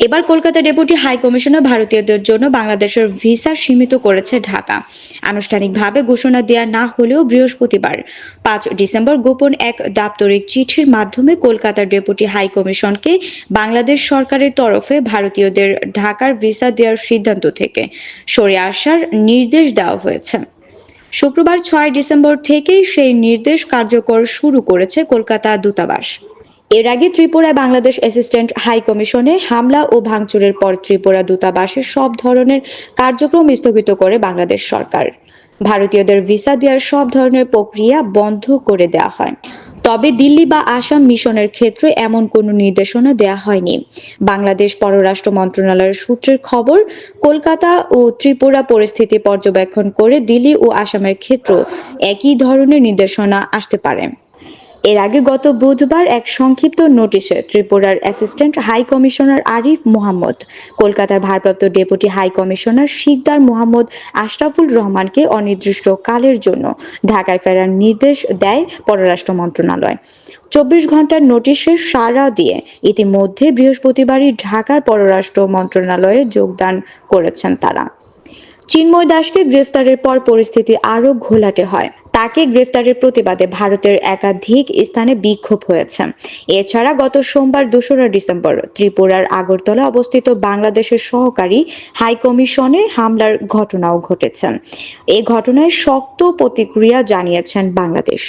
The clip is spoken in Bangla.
এবার কলকাতা ডেপুটি হাই কমিশনার ভারতীয়দের জন্য বাংলাদেশের ভিসা সীমিত করেছে ঢাকা। আনুষ্ঠানিকভাবে ঘোষণা দেওয়া না হলেও বৃহস্পতিবার, পাঁচ ডিসেম্বর গোপন এক দাপ্তরিক চিঠির মাধ্যমে কলকাতার ডেপুটি হাই কমিশনকে বাংলাদেশ সরকারের তরফে ভারতীয়দের ঢাকার ভিসা দেওয়ার সিদ্ধান্ত থেকে সরে আসার নির্দেশ দেওয়া হয়েছে। শুক্রবার ছয় ডিসেম্বর থেকেই সেই নির্দেশ কার্যকর শুরু করেছে কলকাতা দূতাবাস। এর আগে ত্রিপুরায় বাংলাদেশ অ্যাসিস্ট্যান্ট হাই কমিশনে হামলা ও ভাঙচুরের পর ত্রিপুরা দূতাবাসের সব ধরনের কার্যক্রম স্থগিত করে বাংলাদেশ সরকার। ভারতীয়দের ভিসা দেওয়ার সব ধরনের প্রক্রিয়া বন্ধ করে দেওয়া হয়। তবে দিল্লি বা আসাম মিশনের ক্ষেত্রে এমন কোনো নির্দেশনা দেওয়া হয়নি। বাংলাদেশ পররাষ্ট্র মন্ত্রণালয়ের সূত্রের খবর, কলকাতা ও ত্রিপুরা পরিস্থিতি পর্যবেক্ষণ করে দিল্লি ও আসামের ক্ষেত্রেও একই ধরনের নির্দেশনা আসতে পারে। এর আগে গত বুধবার এক সংক্ষিপ্ত নোটিশে ত্রিপুরার assistant high commissioner Arif Mohammad, কলকাতার ভারপ্রাপ্ত deputy high commissioner Sikdar Mohammad Ashraful রহমানকে অনির্দিষ্ট কালের জন্য ঢাকায় ফেরার নির্দেশ দেয় পররাষ্ট্র মন্ত্রণালয়। চব্বিশ ঘণ্টার নোটিশে সাড়া দিয়ে ইতিমধ্যে বৃহস্পতিবারই ঢাকার পররাষ্ট্র মন্ত্রণালয়ে যোগদান করেছেন তারা। চিন্ময় দাসকে গ্রেফতারের পর পরিস্থিতি আরও ঘোলাটে হয়। তাকে গ্রেফতারের প্রতিবাদে ভারতের একাধিক স্থানে বিক্ষোভ হয়েছে। এছাড়া গত সোমবার দোসরা ডিসেম্বর ত্রিপুরার আগরতলা অবস্থিত বাংলাদেশের সহকারী হাই কমিশনে হামলার ঘটনাও ঘটেছে। এ ঘটনায় শক্ত প্রতিক্রিয়া জানিয়েছেন বাংলাদেশ।